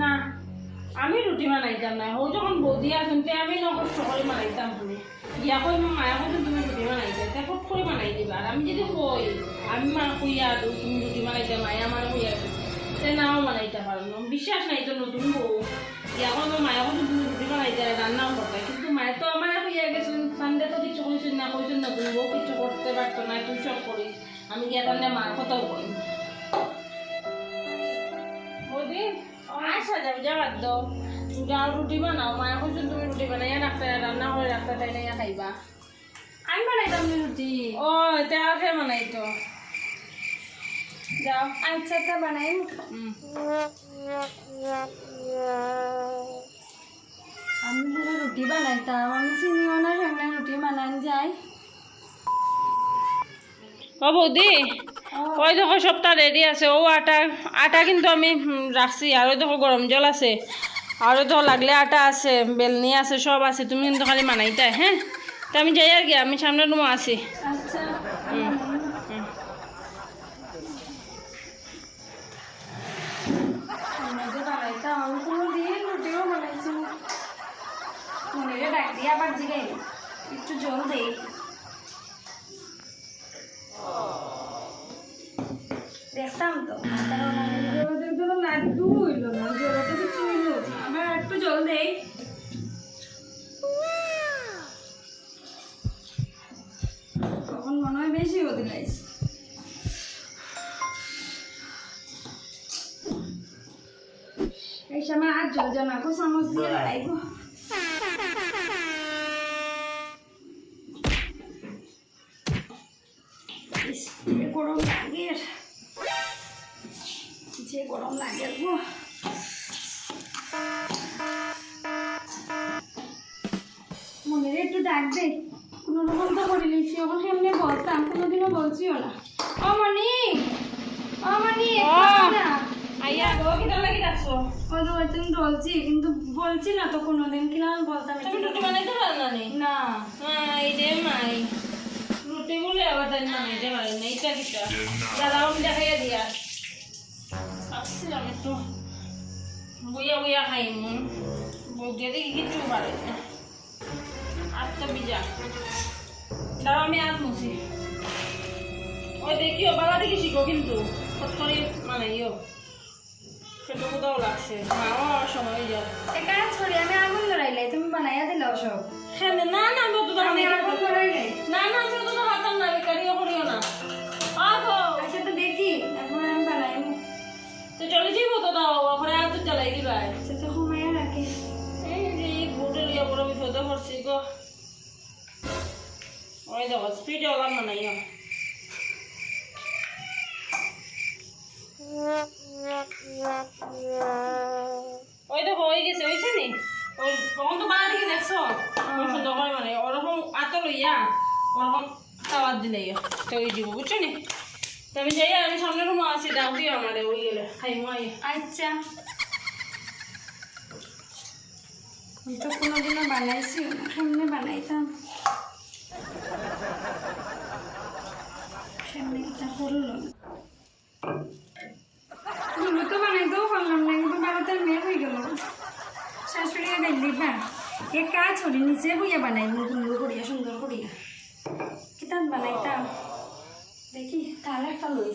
না, আমি রুটি বানাইতাম না। ও যখন বৌদি আসুন, তে আমি ন কষ্ট করে বানাইতাম তুমি ইয়া কই মায়া কই তুমি রুটি বানাইতে। তে ফট করে বানাই দিবা। আর আমি যদি কই, আমি মা কইয়া আর তুমি রুটি বানাইতে, মায়া আমার কইয়া তে নাও বানাইতে পারো না। বিশ্বাস নাই তো নতুন বউ। ইয়া কই মায়া কই তুমি রুটি বানাইতে, রান্নাও করতে। কিন্তু মায়া তো আমার কইয়া গেছেন সানডে তো কিছু কইছেন না, কইছেন নতুন বউ কিছু করতে পারতো না তুই সব করিস। আমি গিয়া তাহলে মার কথাও কই। বৌদি আচ্ছা যাও যাবার দাও যাও রুটি বানাও মায়া কইছো তুমি রুটি বানাইয়া রাখতে রান্না করে রাখতে তাই না খাইবা। আমি বানাইতাম রুটি ও তেয়াকে বানাই তো যাও। আচ্ছা তা বানাই আমি যদি রুটি বানাইতাম আমি চিনিও না সেমনে রুটি বানান যাই। ও বৌদি। ওই দেখো সবটা রেডি আছে? ও আটা আটা কিন্তু আমি রাখছি আর ওই দেখো গরম জল আছে। আর ওই দেখো লাগলে আটা আছে বেলনি আছে সব আছে। তুমি কিন্তু খালি বানাইতে হ্যাঁ তা আমি যাই আর কি? আমি সামনে রুমে আছি। আচ্ছা। হুম হুম দেখতাম তো। লাড্ডু হইল না জলতে কিছু হইল আবার একটু জল দেই তখন মনে হয় বেশি হতে এই সময় আর জল জমা কো চামচ দিয়ে লড়াইব ইস, লাগে। যে গরম লাগে গো। মনে একটু ডাক দে। কোনো রকম তো করে লিছি এখন কেমনে বলতাম? কোনোদিনও বলছিও না। ও মনি! ও মনি। আইয়া গো কিটা লাগি বলছি কিন্তু বলছি না তো কোনোদিন কিনা বলতাম তুমি রুটি বানাইতে পারো না রে মাই। রুটি বলে আবার তাই না এটা কিটা আমি দেখাইয়া দিয়া। আসছিলাম একটু বইয়া বইয়া খাইম বৌদিয়া দেখি কিছু পারে না বিজা দাঁড়াও আমি আর মুছি ওই দেখিও বাবা দেখি শিখো কিন্তু ফট করে মানাইও সেটা কোথাও লাগছে মাও সময় যাও একা ছড়ি আমি আগুন লড়াইলাই তুমি বানাইয়া দিলাও সব হ্যাঁ না না আমি তো আমি আগুন না না আমি তো হাতাম না বেকারিও করিও না ওই দেখো স্পিড ওলাম না নাই ওই দেখো ওই গেছে ওইছে নি? ওই তখন তো বাড়া দিকে দেখছ? খুব সুন্দর করে মানে ওরকম আতো লইয়া ওরকম খাবার দিলে তো ওই দিব বুঝছ নি? আমি যাই আমি সামনে রুমে আছি ডাক দিও আমাদের ওই গেলে খাই মাই আচ্ছা। তো কোনোদিনও বানাইছি না বানাইতাম? এটা করল বানাইতেও পারলাম না, কিন্তু বারোটার মেয়ে হয়ে গেল। শাশুড়িয়া গাইলি বা এক কাজ করি নিচে হইয়া বানাই গুলো করিয়া, সুন্দর করিয়া। কিতাব বানাইতাম? দেখি, তাহলে একটা লই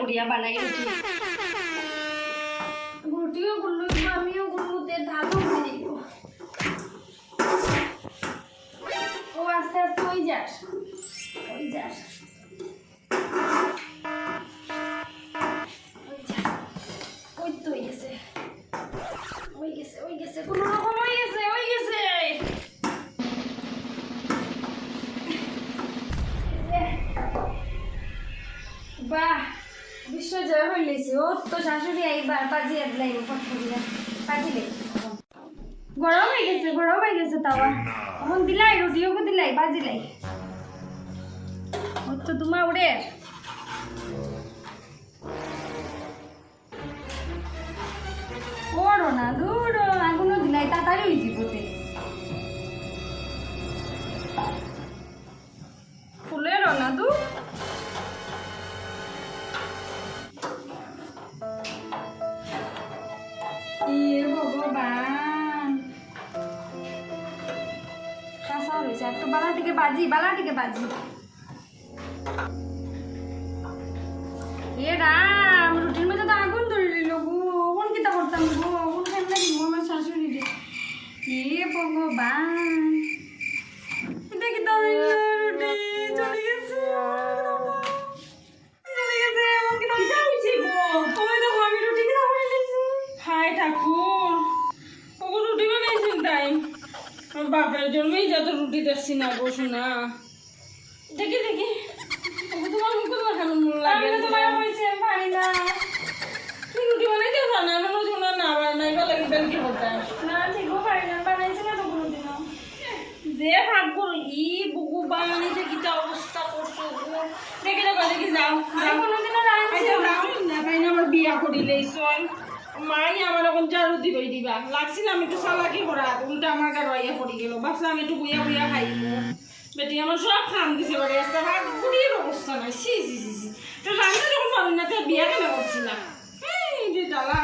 গুড়িয়া বানাই রুটি। রুটিও গুল্লু আমিও গুল্লুতে দিব ও আস্তে আস্তে ওই যাস ওই যাস ওই গেছে। ওই গেছে, কোনো বিশ্ব জয় হয়ে লেছে ও তো শাশুড়ি এইবার ফট করিয়া বাজিলে গরম হয়ে গেছে, গরম হয়ে গেছে তাওয়া। এখন দিলাই, রুটিও দিলাই বাজিলাই ও তো তোমার উড়ে। কাঁচা রয়েছে একটু বালাটিকে বাজি বালাটিকে বাজি। এ রাম রুটির মধ্যে তো আগুন ধরে দিল গো কোন কিতা করতাম গো? কোন খান লাগি গো আমার শাশুড়ি রে। এ ভগবান এটা কিতা হইল রুটি চলে গেছে। চলে গেছে কিতা হইছে গো। তুমি তো আমি রুটি কিতা করে হাই ঠাকুর ওগো রুটি বানাইছেন তাই আমার বাপের জন্যই যত রুটি দেখছি না গো না দেখি দেখি। তোমার মুখ মন লাগে আমি তোমার আমি পারি না তুমি রুটি বানাইতে পারো না শোনা না লাগে ঠিকও পারি না। বানাইছি না তো কোনোদিনও। যে ভাগ্যর ই বুকু বানানিতে কিটা অবস্থা করছ দেখি দেখো দেখি যাও আমি কোনোদিনও আচ্ছা না আমার বিয়া করিলেই চল। মাই আমার এখন জারু দিবই দিবা। লাগছিলাম একটু চালাকি করা, উল্টা আমার গাড়ো ইয়ে পড়ি গেল। ভাবছিলাম একটু বুয়া বুয়া খাইব বেটি আমার সব খান দিছে বাড়ি আসতে। ভাত বুড়ির অবস্থা নাই। সি সি সি সি তো রান্না যখন পারি না বিয়া কেন করছিলাম এই যে জ্বালা